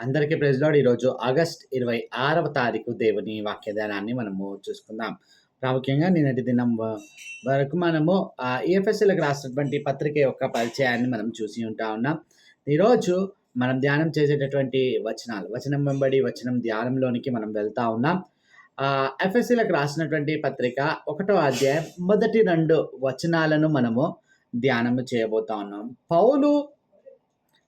అందరికీ ప్రెజ్లాడ్ ఈరోజు ఆగస్ట్ ఇరవై ఆరవ తారీఖు దేవుని వాక్యదానాన్ని మనము చూసుకుందాం. ప్రాముఖ్యంగా నిన్నటి దినం వరకు మనము ఆ ఈఎఫ్ఎస్ఎల్కి రాసినటువంటి పత్రిక యొక్క పరిచయాన్ని మనం చూసి ఉంటా ఉన్నాం. ఈరోజు మనం ధ్యానం చేసేటటువంటి వచనాలు వచనం వెంబడి వచనం ధ్యానంలోనికి మనం వెళ్తా ఉన్నాం. ఎఫ్ఎస్సీలకు రాసినటువంటి పత్రిక ఒకటో అధ్యాయం మొదటి రెండు వచనాలను మనము ధ్యానము చేయబోతా ఉన్నాం. పౌలు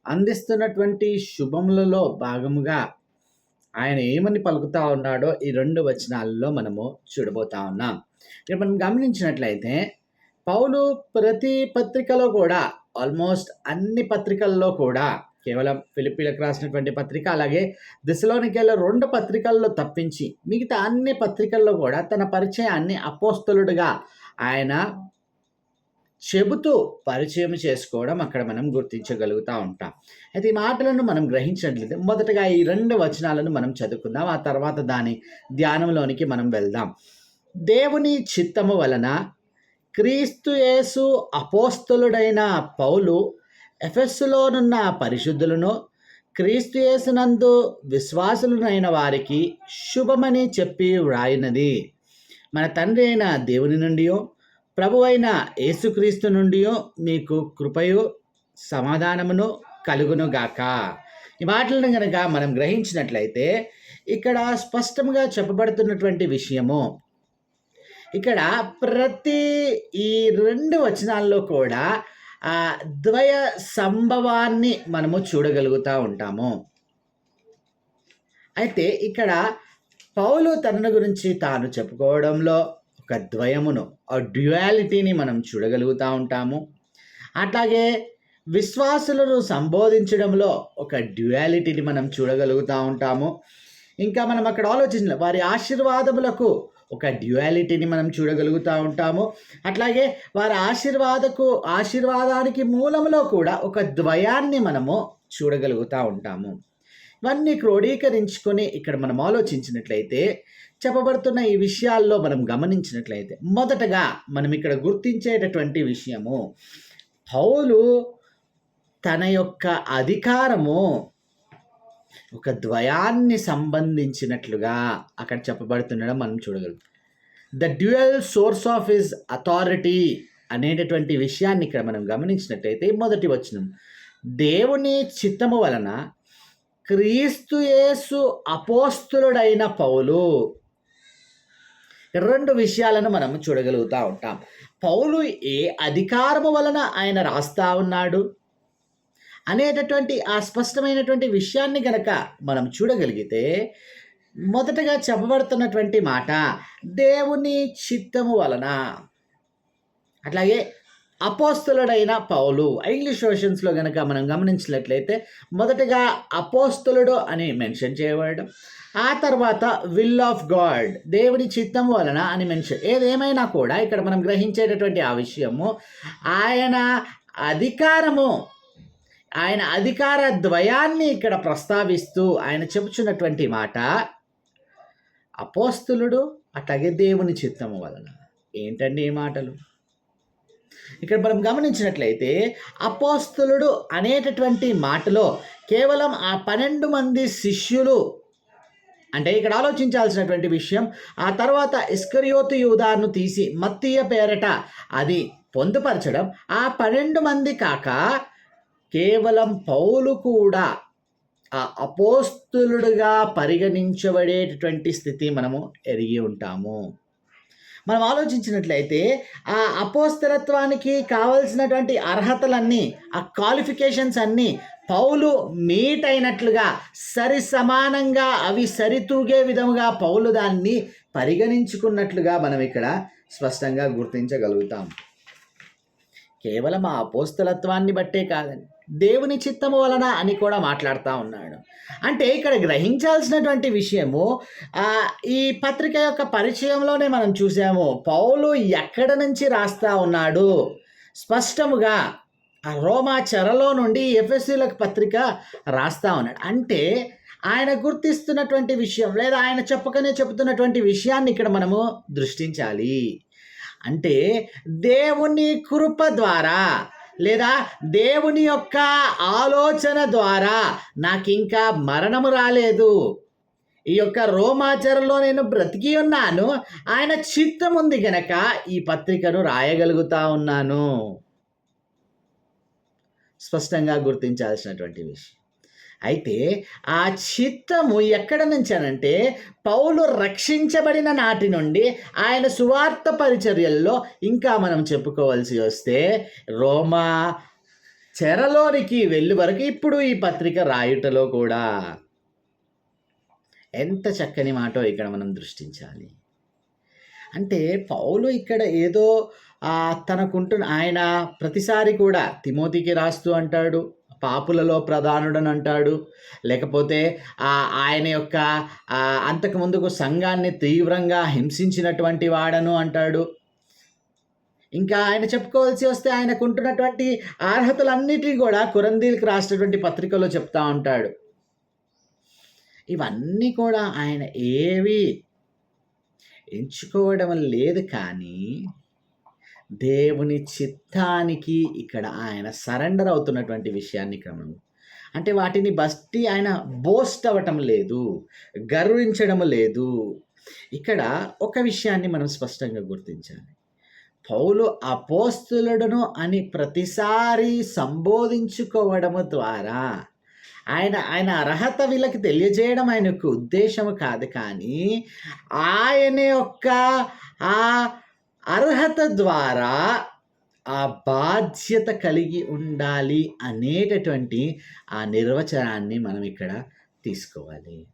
అందిస్తున్నటువంటి శుభములలో భాగముగా ఆయన ఏమని పలుకుతా ఉన్నాడో ఈ రెండు వచనాలలో మనము చూడబోతా ఉన్నాం. ఇక్కడ మనం గమనించినట్లయితే పౌలు ప్రతి పత్రికలో కూడా ఆల్మోస్ట్ అన్ని పత్రికల్లో కూడా కేవలం ఫిలిపీలకు రాసినటువంటి పత్రిక అలాగే దిశలోనికెళ్ళ రెండు పత్రికల్లో తప్పించి మిగతా అన్ని పత్రికల్లో కూడా తన పరిచయాన్ని అపోస్తలుడుగా ఆయన చెబుతూ పరిచయం చేసుకోవడం అక్కడ మనం గుర్తించగలుగుతూ ఉంటాం. అయితే ఈ మాటలను మనం గ్రహించినట్లయితే మొదటగా ఈ రెండు వచనాలను మనం చదువుకుందాం. ఆ తర్వాత దాని ధ్యానంలోనికి మనం వెళ్దాం. దేవుని చిత్తము వలన క్రీస్తు యేసు అపోస్తలుడైన పౌలు ఎఫెస్సులోనున్న పరిశుద్ధులను క్రీస్తుయేసునందు విశ్వాసులనైన వారికి శుభమని చెప్పి వ్రాయినది. మన తండ్రి అయిన దేవుని నుండియో ప్రభు అయిన యేసుక్రీస్తు నుండి మీకు కృపయు సమాధానమును కలుగును గాక ఈ మాటలను గనక మనం గ్రహించినట్లయితే ఇక్కడ స్పష్టంగా చెప్పబడుతున్నటువంటి విషయము ఇక్కడ ప్రతి ఈ రెండు వచనాల్లో కూడా ఆ ద్వయ సంభవాన్ని మనము చూడగలుగుతూ ఉంటాము. అయితే ఇక్కడ పౌలు తనను గురించి తాను చెప్పుకోవడంలో ఒక ద్వయమును ఆ డ్యుయాలిటీని మనం చూడగలుగుతూ ఉంటాము. అట్లాగే విశ్వాసులను సంబోధించడంలో ఒక డ్యుయాలిటీని మనం చూడగలుగుతూ ఉంటాము. ఇంకా మనం అక్కడ ఆలోచించిన వారి ఆశీర్వాదములకు ఒక డ్యుయాలిటీని మనం చూడగలుగుతూ ఉంటాము. అట్లాగే వారి ఆశీర్వాదకు ఆశీర్వాదానికి మూలంలో కూడా ఒక ద్వయాన్ని మనము చూడగలుగుతూ ఉంటాము. ఇవన్నీ క్రోడీకరించుకొని ఇక్కడ మనం ఆలోచించినట్లయితే చెప్పబడుతున్న ఈ విషయాల్లో మనం గమనించినట్లయితే మొదటగా మనం ఇక్కడ గుర్తించేటటువంటి విషయము పౌలు తన యొక్క అధికారము ఒక ద్వయాన్ని సంబంధించినట్లుగా అక్కడ చెప్పబడుతుండడం మనం చూడగలుగుతాం. The dual source of his authority అనేటటువంటి విషయాన్ని ఇక్కడ మనం గమనించినట్లయితే మొదటి వచనం దేవుని చిత్తము వలన క్రీస్తుయేసు అపోస్తులుడైన పౌలు రెండు విషయాలను మనం చూడగలుగుతూ ఉంటాం. పౌలు ఏ అధికారము వలన ఆయన రాస్తా ఉన్నాడు? అనేటటువంటి ఆ స్పష్టమైనటువంటి విషయాన్ని గనక మనం చూడగలిగితే మొదటగా చెప్పబడుతున్నటువంటి మాట దేవుని చిత్తము వలన అట్లాగే అపోస్తులుడైన పౌలు. ఇంగ్లీష్ వర్షన్స్లో కనుక మనం గమనించినట్లయితే మొదటగా అపోస్తులుడు అని మెన్షన్ చేయబడడం ఆ తర్వాత విల్ ఆఫ్ గాడ్ దేవుని చిత్తం వలన అని మెన్షన్ ఏదేమైనా కూడా ఇక్కడ మనం గ్రహించేటటువంటి ఆ విషయము ఆయన అధికారము ఆయన అధికార ద్వయాన్ని ఇక్కడ ప్రస్తావిస్తూ ఆయన చెబుచున్నటువంటి మాట అపోస్తులుడు అట్లాగే దేవుని చిత్తము వలన. ఏంటండి ఈ మాటలు? ఇక్కడ మనం గమనించినట్లయితే అపోస్తులుడు అనేటటువంటి మాటలో కేవలం ఆ పన్నెండు మంది శిష్యులు అంటే ఇక్కడ ఆలోచించాల్సినటువంటి విషయం ఆ తర్వాత ఇస్కరియోతు యూదాను తీసి మత్తీయ పేరట అది పొందుపరచడం ఆ పన్నెండు మంది కాక కేవలం పౌలు కూడా ఆ అపోస్తులుడుగా పరిగణించబడేటటువంటి స్థితి మనము ఎరిగి ఉంటాము. మనం ఆలోచించినట్లయితే ఆ అపోస్తలత్వానికి కావలసినటువంటి అర్హతలన్నీ ఆ క్వాలిఫికేషన్స్ అన్నీ పౌలు మీట్ అయినట్లుగా సరి సమానంగా అవి సరితూగే విధముగా పౌలు దాన్ని పరిగణించుకున్నట్లుగా మనం ఇక్కడ స్పష్టంగా గుర్తించగలుగుతాం. కేవలం ఆ అపోస్తలత్వాన్ని బట్టే కాదండి. దేవుని చిత్తము వలన అని కూడా మాట్లాడుతూ ఉన్నాడు. అంటే ఇక్కడ గ్రహించాల్సినటువంటి విషయము ఈ పత్రిక యొక్క పరిచయంలోనే మనం చూసాము పౌలు ఎక్కడ నుంచి రాస్తా ఉన్నాడు? స్పష్టముగా ఆ రోమా చెరలో నుండి ఎఫ్ఎస్సీలకు పత్రిక రాస్తా ఉన్నాడు. అంటే ఆయన గుర్తిస్తున్నటువంటి విషయం లేదా ఆయన చెప్పకనే చెబుతున్నటువంటి విషయాన్ని ఇక్కడ మనము దృష్టించాలి. అంటే దేవుని కృప ద్వారా లేదా దేవుని యొక్క ఆలోచన ద్వారా నాకు ఇంకా మరణము రాలేదు. ఈ యొక్క రోమాచరణలో నేను బ్రతికి ఉన్నాను. ఆయన చిత్తం ఉంది గనక ఈ పత్రికను రాయగలుగుతా ఉన్నాను. స్పష్టంగా గుర్తించాల్సినటువంటి విషయం. అయితే ఆ చిత్తము ఎక్కడ నుంచి అనంటే పౌలు రక్షించబడిన నాటి నుండి ఆయన సువార్త పరిచర్యల్లో ఇంకా మనం చెప్పుకోవాల్సి వస్తే రోమా చెరలోనికి వెళ్ళి వరకు ఇప్పుడు ఈ పత్రిక రాయుటలో కూడా ఎంత చక్కని మాటో ఇక్కడ మనం దృష్టించాలి. అంటే పౌలు ఇక్కడ ఏదో తనకుంటున్న ఆయన ప్రతిసారి కూడా తిమోతికి రాస్తూ అంటాడు. పాపులలో ప్రధానుడని అంటాడు లేకపోతే ఆయన యొక్క అంతకుముందుకు అంతకు ముందుకు సంఘాన్ని తీవ్రంగా హింసించినటువంటి వాడను అంటాడు. ఇంకా ఆయన చెప్పుకోవాల్సి వస్తే ఆయనకు ఉంటున్నటువంటి అర్హతలన్నిటినీ కూడా కురందీలకు రాసినటువంటి పత్రికలో చెప్తా ఉంటాడు. ఇవన్నీ కూడా ఆయన ఏవి ఎంచుకోవడం లేదు కానీ దేవుని చిత్తానికి ఇక్కడ ఆయన సరెండర్ అవుతున్నటువంటి విషయాన్ని ఇక్కడ మనం అంటే వాటిని బట్టి ఆయన బోస్ట్ అవ్వటం లేదు గర్వించడం లేదు. ఇక్కడ ఒక విషయాన్ని మనం స్పష్టంగా గుర్తించాలి. పౌలు అపోస్తులుడును అని ప్రతిసారి సంబోధించుకోవడము ద్వారా ఆయన ఆయన అర్హత వీళ్ళకి తెలియజేయడం ఆయన యొక్క ఉద్దేశం కాదు కానీ ఆయన యొక్క ఆ అర్హత ద్వారా ఆ బాధ్యత కలిగి ఉండాలి అనేటటువంటి ఆ నిర్వచనాన్ని మనం ఇక్కడ తీసుకోవాలి.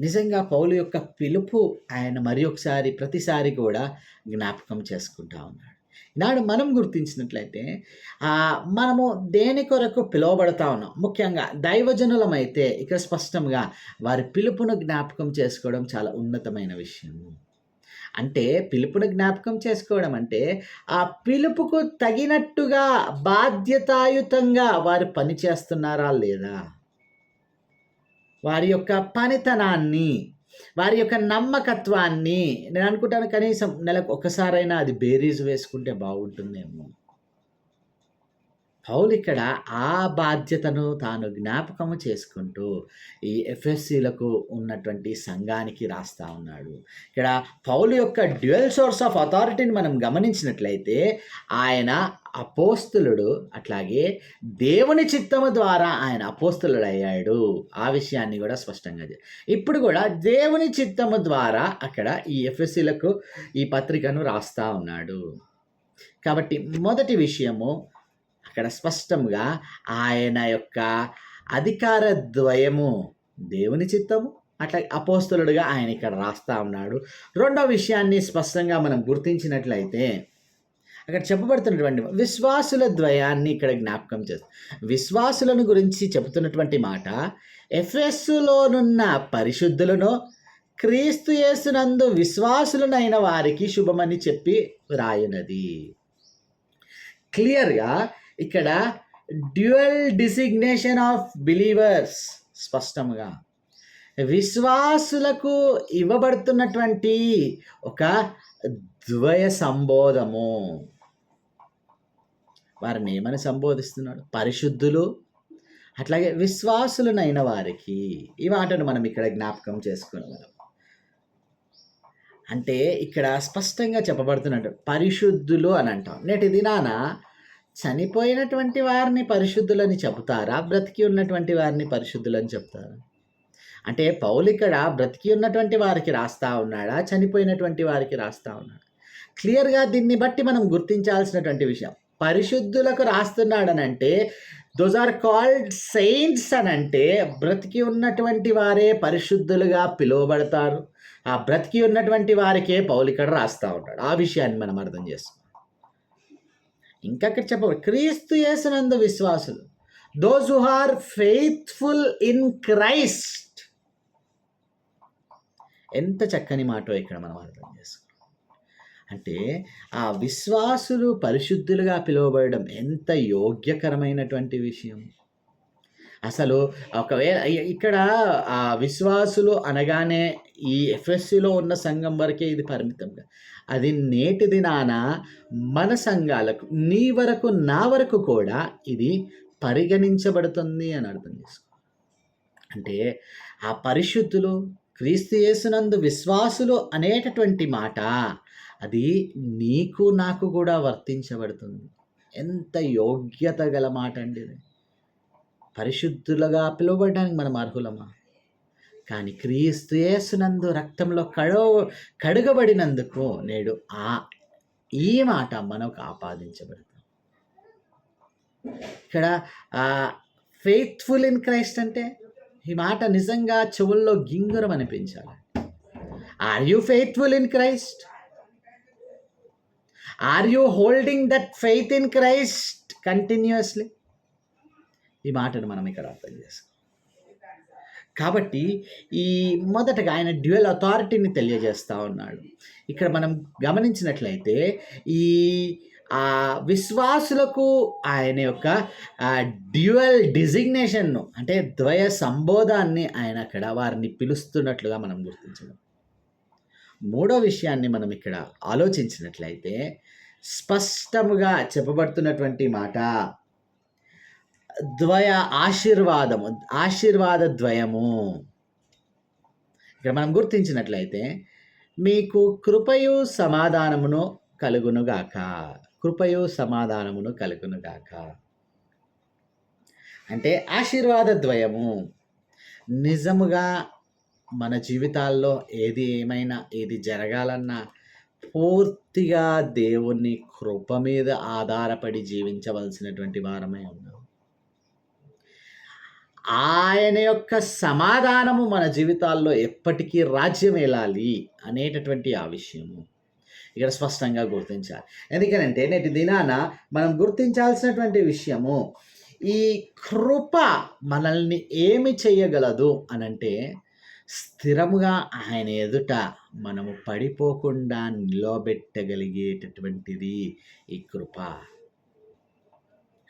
నిజంగా పౌలు యొక్క పిలుపు ఆయన మరి ఒకసారి ప్రతిసారి కూడా జ్ఞాపకం చేసుకుంటా ఉన్నాడు. ఈనాడు మనం గుర్తించినట్లయితే మనము దేని కొరకు పిలువబడతా ఉన్నాం? ముఖ్యంగా దైవజనులమైతే ఇక్కడ స్పష్టంగా వారి పిలుపును జ్ఞాపకం చేసుకోవడం చాలా ఉన్నతమైన విషయము. అంటే పిలుపును జ్ఞాపకం చేసుకోవడం అంటే ఆ పిలుపుకు తగినట్టుగా బాధ్యతాయుతంగా వారు పని చేస్తున్నారా లేదా? వారి యొక్క పనితనాన్ని వారి యొక్క నమ్మకత్వాన్ని నేను అనుకుంటాను కనీసం నెలకు ఒకసారైనా అది బేరీజ్ వేసుకుంటే బాగుంటుందేమో. పౌలు ఇక్కడ ఆ బాధ్యతను తాను జ్ఞాపకము చేసుకుంటూ ఈ ఎఫ్ఎస్సీలకు ఉన్నటువంటి సంఘానికి రాస్తా ఉన్నాడు. ఇక్కడ పౌలు యొక్క డ్యూయల్ సోర్స్ ఆఫ్ అథారిటీని మనం గమనించినట్లయితే ఆయన అపోస్తులుడు అట్లాగే దేవుని చిత్తము ద్వారా ఆయన అపోస్తులుడు అయ్యాడు ఆ విషయాన్ని కూడా స్పష్టంగా ఇప్పుడు కూడా దేవుని చిత్తము ద్వారా అక్కడ ఈ ఎఫ్ఎస్సీలకు ఈ పత్రికను రాస్తా ఉన్నాడు. కాబట్టి మొదటి విషయము అక్కడ స్పష్టంగా ఆయన యొక్క అధికార ద్వయము దేవుని చిత్తము. అట్లా అపోస్తులుడుగా ఆయన ఇక్కడ రాస్తా ఉన్నాడు. రెండో విషయాన్ని స్పష్టంగా మనం గుర్తించినట్లయితే అక్కడ చెప్పబడుతున్నటువంటి విశ్వాసుల ద్వయాన్ని ఇక్కడ జ్ఞాపకం చేస్తాం. విశ్వాసులను గురించి చెబుతున్నటువంటి మాట ఎఫ్ఎస్సులోనున్న పరిశుద్ధులను క్రీస్తు యేసునందు విశ్వాసులనైన వారికి శుభమని చెప్పి రాయునది క్లియర్గా ఇక్కడ డ్యూయల్ డిసిగ్నేషన్ ఆఫ్ బిలీవర్స్ స్పష్టంగా విశ్వాసులకు ఇవ్వబడుతున్నటువంటి ఒక ద్వయ సంబోధము. వారిని ఏమని సంబోధిస్తున్నాడు? పరిశుద్ధులు అట్లాగే విశ్వాసులనైన వారికి. ఈ మాటను మనం ఇక్కడ జ్ఞాపకం చేసుకోగలం అంటే ఇక్కడ స్పష్టంగా చెప్పబడుతున్నట్టు పరిశుద్ధులు అని అంటాం. నేటి దినాన చనిపోయినటువంటి వారిని పరిశుద్ధులని చెబుతారా? బ్రతికి ఉన్నటువంటి వారిని పరిశుద్ధులని చెప్తారా అంటే పౌలు ఇక్కడ బ్రతికి ఉన్నటువంటి వారికి రాస్తా ఉన్నాడా? చనిపోయినటువంటి వారికి రాస్తా ఉన్నాడా? క్లియర్గా దీన్ని బట్టి మనం గుర్తించాల్సినటువంటి విషయం. పరిశుద్ధులకు రాస్తున్నాడనంటే దోస్ ఆర్ కాల్డ్ సెయింట్స్ అని అంటే బ్రతికి ఉన్నటువంటి వారే పరిశుద్ధులుగా పిలువబడతారు. ఆ బ్రతికి ఉన్నటువంటి వారికే పౌలు ఇక్కడ రాస్తా ఉంటాడు ఆ విషయాన్ని మనం అర్థం చేసుకోవాలి. ఇంకా అక్కడ చెప్పబడి క్రీస్తు యేసునందు విశ్వాసులు. Those who are faithful in Christ ఎంత చక్కని మాటో ఇక్కడ మనం అర్థం చేసుకున్నాం అంటే ఆ విశ్వాసులు పరిశుద్ధులుగా పిలువబడడం ఎంత యోగ్యకరమైనటువంటి విషయం? అసలు ఒకవేళ ఇక్కడ ఆ విశ్వాసులు అనగానే ఈ ఎఫ్ఎస్సిలో ఉన్న సంఘం వరకే ఇది పరిమితంగా అది నేటి దినాన మన సంఘాలకు నీ వరకు నా వరకు కూడా ఇది పరిగణించబడుతుంది అని అర్థం చేసుకో. అంటే ఆ పరిశుద్ధులు క్రీస్తు యేసునందు విశ్వాసులు అనేటటువంటి మాట అది నీకు నాకు కూడా వర్తించబడుతుంది. ఎంత యోగ్యత గల మాట అండి ఇది. పరిశుద్ధులుగా పిలువబడడానికి మనం అర్హులమా? కానీ క్రీస్తు యేసునందు రక్తంలో కడవ కడుగబడినందుకు నేడు ఆ ఈ మాట మనకు ఆపాదించబడుతుంది. ఇక్కడ ఫెయిత్ఫుల్ ఇన్ క్రైస్ట్ అంటే ఈ మాట నిజంగా చెవుల్లో గింగురం అనిపించాలి. Are you faithful in Christ are you holding that faith in Christ continuously ఈ మాటను మనం ఇక్కడ అర్థం చేసుకోం. కాబట్టి ఈ మొదటగా ఆయన డ్యూయల్ అథారిటీని తెలియజేస్తూ ఉన్నాడు. ఇక్కడ మనం గమనించినట్లయితే ఈ ఆ విశ్వాసులకు ఆయన యొక్క డ్యూయల్ డిజిగ్నేషన్ను అంటే ద్వయ సంబోధాన్ని ఆయన అక్కడ వారిని పిలుస్తున్నట్లుగా మనం గుర్తించడం మూడో విషయాన్ని మనం ఇక్కడ ఆలోచించినట్లయితే స్పష్టముగా చెప్పబడుతున్నటువంటి మాట ద్వయ ఆశీర్వాదము ఆశీర్వాద ద్వయము ఇక్కడ మనం గుర్తించినట్లయితే మీకు కృపయు సమాధానమును కలుగునుగాక కృపయు సమాధానమును కలుగునుగాక అంటే ఆశీర్వాద ద్వయము నిజముగా మన జీవితాల్లో ఏది ఏమైనా ఏది జరగాలన్నా పూర్తిగా దేవుని కృప మీద ఆధారపడి జీవించవలసినటువంటి వారమే ఉన్నాం. ఆయన యొక్క సమాధానము మన జీవితాల్లో ఎప్పటికీ రాజ్యం వెళ్ళాలి అనేటటువంటి ఆ విషయము. ఇక్కడ స్పష్టంగా గుర్తించాలి. ఎందుకనంటే నేటి దినాన మనం గుర్తించాల్సినటువంటి విషయము ఈ కృప మనల్ని ఏమి చేయగలదు అనంటే స్థిరముగా ఆయన ఎదుట మనము పడిపోకుండా నిలబెట్టగలిగేటటువంటిది ఈ కృప.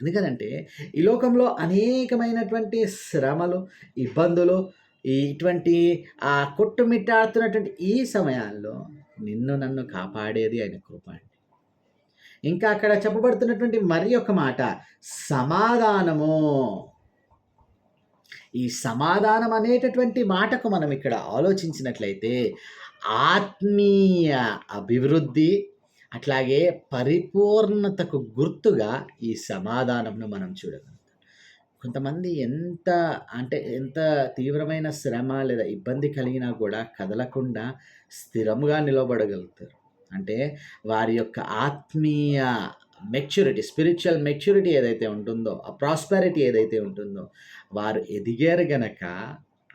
ఎందుకనంటే ఈ లోకంలో అనేకమైనటువంటి శ్రమలు ఇబ్బందులు ఇటువంటి ఆ కొట్టుమిట్టాడుతున్నటువంటి ఈ సమయాల్లో నిన్ను నన్ను కాపాడేది ఆయన కృప అండి. ఇంకా అక్కడ చెప్పబడుతున్నటువంటి మరి ఒక మాట సమాధానము. ఈ సమాధానం అనేటటువంటి మాటకు మనం ఇక్కడ ఆలోచించినట్లయితే ఆత్మీయ అభివృద్ధి అట్లాగే పరిపూర్ణతకు గుర్తుగా ఈ సమాధానంను మనం చూడగలుగుతాం. కొంతమంది ఎంత అంటే ఎంత తీవ్రమైన శ్రమ లేదా ఇబ్బంది కలిగినా కూడా కదలకుండా స్థిరముగా నిలబడగలుగుతారు. అంటే వారి యొక్క ఆత్మీయ మెచ్యూరిటీ స్పిరిచువల్ మెచ్యూరిటీ ఏదైతే ఉంటుందో ఆ ప్రాస్పారిటీ ఏదైతే ఉంటుందో వారు ఎదిగారు గనక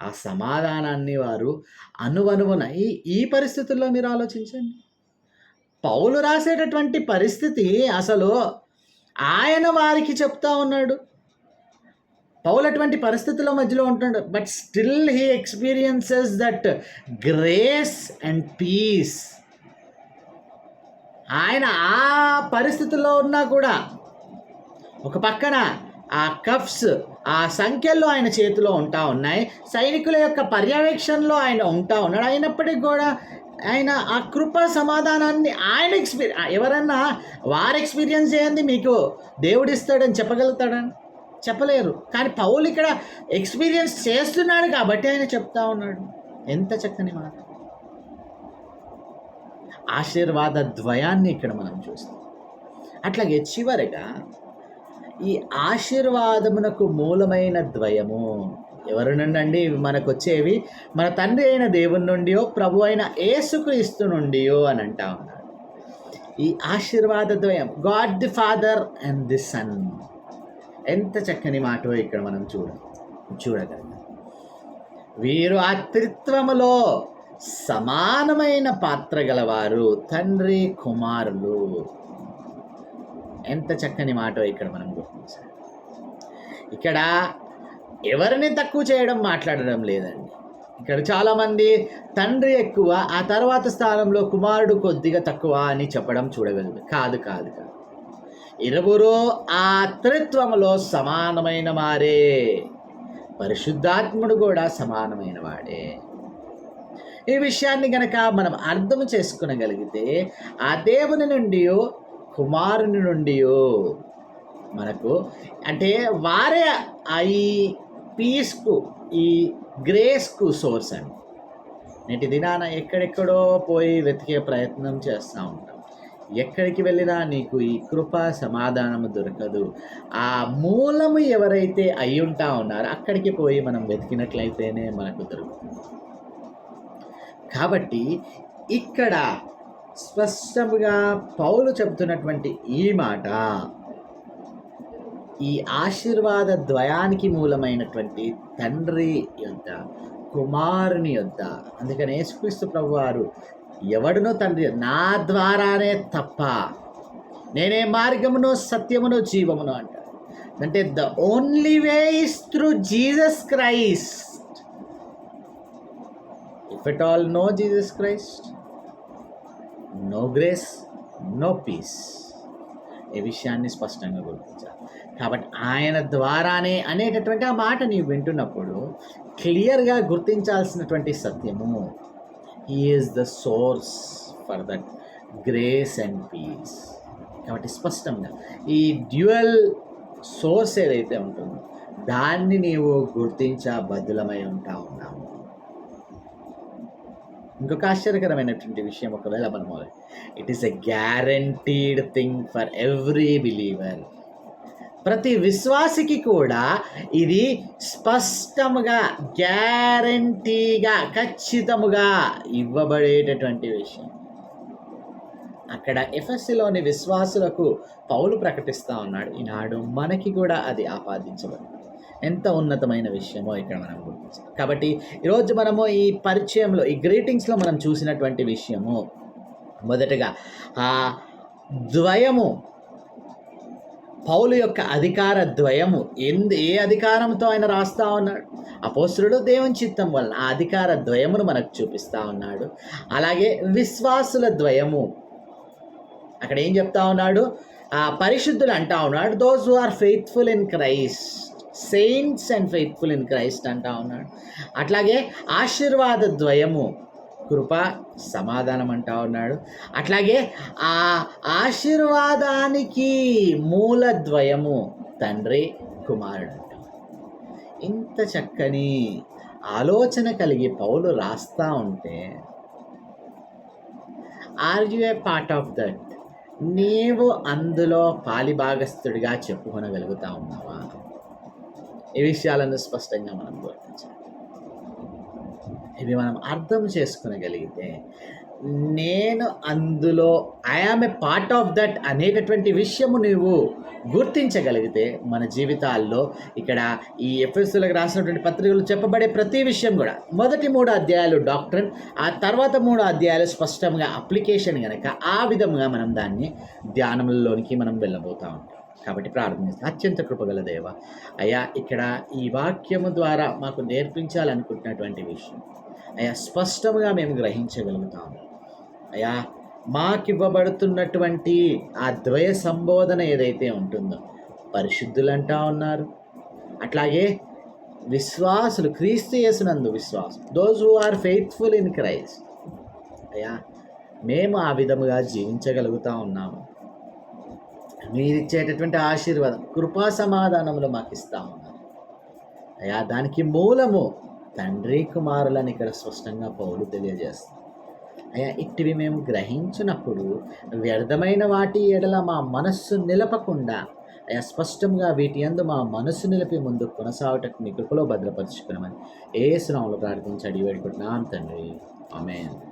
ఆ సమాధానాన్ని వారు అనువనువున ఈ ఈ పరిస్థితుల్లో మీరు ఆలోచించండి. పౌలు రాసేటటువంటి పరిస్థితి అసలు ఆయన వారికి చెప్తా ఉన్నాడు. పౌలు అటువంటి పరిస్థితుల మధ్యలో ఉంటున్నాడు. But still he experiences that grace and peace ఆయన ఆ పరిస్థితుల్లో ఉన్నా కూడా ఒక పక్కన ఆ కఫ్స్ ఆ సంఖ్యల్లో ఆయన చేతిలో ఉంటా ఉన్నాయి. సైనికుల యొక్క పర్యవేక్షణలో ఆయన ఉంటా ఉన్నాడు. అయినప్పటికీ కూడా ఆయన ఆ కృప సమాధానాన్ని ఆయన ఎక్స్పీరియన్ ఎవరన్నా వారు ఎక్స్పీరియన్స్ చేయండి మీకు దేవుడు ఇస్తాడని చెప్పగలుగుతాడని చెప్పలేరు. కానీ పౌలు ఇక్కడ ఎక్స్పీరియన్స్ చేస్తున్నాడు కాబట్టి ఆయన చెప్తా ఉన్నాడు. ఎంత చక్కని మాట. ఆశీర్వాద ద్వయాన్ని ఇక్కడ మనం చూస్తాం. అట్లాగే చివరగా ఈ ఆశీర్వాదమునకు మూలమైన ద్వయము ఎవరి నుండి అండి ఇవి మనకు వచ్చేవి మన తండ్రి అయిన దేవుని నుండియో ప్రభు అయిన ఏసుక్రీస్తు నుండియో అని అంటా ఉన్నాడు ఈ ఆశీర్వాద ద్వయం God the Father and the Son. ఎంత చక్కని మాటో ఇక్కడ మనం చూడ చూడగలం. వీరు ఆ త్రిత్వములో సమానమైన పాత్ర గలవారు తండ్రి కుమారులు. ఎంత చక్కని మాటో ఇక్కడ మనం గుర్తించాలి. ఇక్కడ ఎవరిని తక్కువ చేయడం మాట్లాడడం లేదండి. ఇక్కడ చాలామంది తండ్రి ఎక్కువ ఆ తర్వాత స్థానంలో కుమారుడు కొద్దిగా తక్కువ అని చెప్పడం చూడగలదు కాదు కాదు కాదు. ఇరువురు ఆ త్రిత్వంలో సమానమైన మారే పరిశుద్ధాత్ముడు కూడా సమానమైన వాడే. ఈ విషయాన్ని గనక మనం అర్థం చేసుకునగలిగితే ఆ దేవుని నుండి కుమారుని నుండి మనకు అంటే వారే అయి ఈ పీస్కు ఈ గ్రేస్కు సోర్స్ అండి. నేటి దినాన ఎక్కడెక్కడో పోయి వెతికే ప్రయత్నం చేస్తూ ఉంటాం. ఎక్కడికి వెళ్ళినా నీకు ఈ కృప సమాధానము దొరకదు. ఆ మూలము ఎవరైతే అయ్యుంటా ఉన్నారో అక్కడికి పోయి మనం వెతికినట్లయితేనే మనకు దొరుకుతుంది. కాబట్టి ఇక్కడ స్పష్టంగా పౌలు చెబుతున్నటువంటి ఈ మాట ఈ ఆశీర్వాద ద్వయానికి మూలమైనటువంటి తండ్రి యొద్ద కుమారుని యొద్ద. అందుకని యేసుక్రీస్తు ప్రభు వారు ఎవడునో తండ్రి నా ద్వారానే తప్ప నేనే మార్గమును సత్యమును జీవమును అంటారు. అంటే the only way is through Jesus Christ. If at all no Jesus Christ no grace no peace. ఈ విషయాన్ని స్పష్టంగా గుర్తించాలి. కాబట్టి ఆయన ద్వారానే అనేటటువంటి ఆ మాట నీవు వింటున్నప్పుడు క్లియర్గా గుర్తించాల్సినటువంటి సత్యము. Is the source for that grace and peace కాబట్టి స్పష్టంగా ఈ డ్యూయల్ సోర్స్ ఏదైతే ఉంటుందో దాన్ని నీవు గుర్తించా బదులమై ఉంటా ఉన్నాము ఇంకొక ఆశ్చర్యకరమైనటువంటి విషయం ఒకవేళ మనము it is a guaranteed thing for every believer ప్రతి విశ్వాసికి కూడా ఇది స్పష్టముగా గ్యారంటీగా ఖచ్చితముగా ఇవ్వబడేటటువంటి విషయం. అక్కడ ఎఫ్ఎస్సిలోని విశ్వాసులకు పౌలు ప్రకటిస్తూ ఉన్నాడు. ఈనాడు మనకి కూడా అది ఆపాదించబడింది ఎంత ఉన్నతమైన విషయమో ఇక్కడ మనం గుర్తించాలి. కాబట్టి ఈరోజు మనము ఈ పరిచయంలో ఈ గ్రీటింగ్స్లో మనం చూసినటువంటి విషయము మొదటగా ఆ ద్వయము పౌలు యొక్క అధికార ద్వయము ఎందు ఏ అధికారంతో ఆయన రాస్తా ఉన్నాడు? అపోసురుడు దేవుని చిత్తం వలన ఆ అధికార ద్వయమును మనకు చూపిస్తా ఉన్నాడు. అలాగే విశ్వాసుల ద్వయము. అక్కడ ఏం చెప్తా ఉన్నాడు? ఆ పరిశుద్ధులు అంటా ఉన్నాడు. Those who are faithful in Christ saints and faithful in Christ అంటా ఉన్నాడు. అట్లాగే ఆశీర్వాద ద్వయము. కృప సమాధానం అంటా ఉన్నాడు అట్లాగే ఆ ఆశీర్వాదానికి మూలద్వయము తండ్రి కుమారుడు ఇంత చక్కని ఆలోచన కలిగి పౌలు రాస్తా ఉంటే are you a part of that? నీవు అందులో పాలిభాగస్థుడిగా చెప్పుకొనగలుగుతా ఉన్నావా? ఈ విషయాలను స్పష్టంగా మనం గుర్తించాలి. ఇవి మనం అర్థం చేసుకునగలిగితే నేను అందులో I am a part of that అనేటటువంటి విషయము నువ్వు గుర్తించగలిగితే మన జీవితాల్లో ఇక్కడ ఈ ఎఫ్ఎస్లకు రాసినటువంటి పత్రికలు చెప్పబడే ప్రతి విషయం కూడా. మొదటి మూడు అధ్యాయాలు డాక్టర్ ఆ తర్వాత మూడు అధ్యాయాలు స్పష్టంగా అప్లికేషన్ కనుక ఆ విధంగా మనం దాన్ని ధ్యానంలోనికి మనం వెళ్ళబోతా ఉంటాం. కాబట్టి ప్రార్థిస్తాం అత్యంత కృపగల దేవ అయ్యా ఇక్కడ ఈ వాక్యము ద్వారా మాకు నేర్పించాలనుకుంటున్నటువంటి విషయం. అయ్యా స్పష్టంగా మేము గ్రహించగలుగుతాము. అయ్యా మాకివ్వబడుతున్నటువంటి ఆ ద్వయ సంబోధన ఏదైతే ఉంటుందో పరిశుద్ధులు అంటా ఉన్నారు. అట్లాగే విశ్వాసులు క్రీస్తు చేసినందు విశ్వాసం. Those who are faithful in Christ అయ్యా మేము ఆ విధముగా జీవించగలుగుతా ఉన్నాము. మీరిచ్చేటటువంటి ఆశీర్వాదం కృపా సమాధానములు మాకు ఇస్తా ఉన్నారు. అయ్యా దానికి మూలము తండ్రి కుమారులని ఇక్కడ స్పష్టంగా పౌలు తెలియజేస్తారు అయ్యా ఇట్టివి మేము గ్రహించినప్పుడు వ్యర్థమైన వాటి ఎడల మా మనస్సు నిలపకుండా అయ్యా స్పష్టంగా వీటి అందు మా మనసు నిలిపి ముందు కొనసాగటకు మీ కృపలో భద్రపరుచుకున్నామని ఏ శ్రమంలో ప్రార్థించి అడిగి వేడుకుంటున్నాం తండ్రి. ఆమెన్.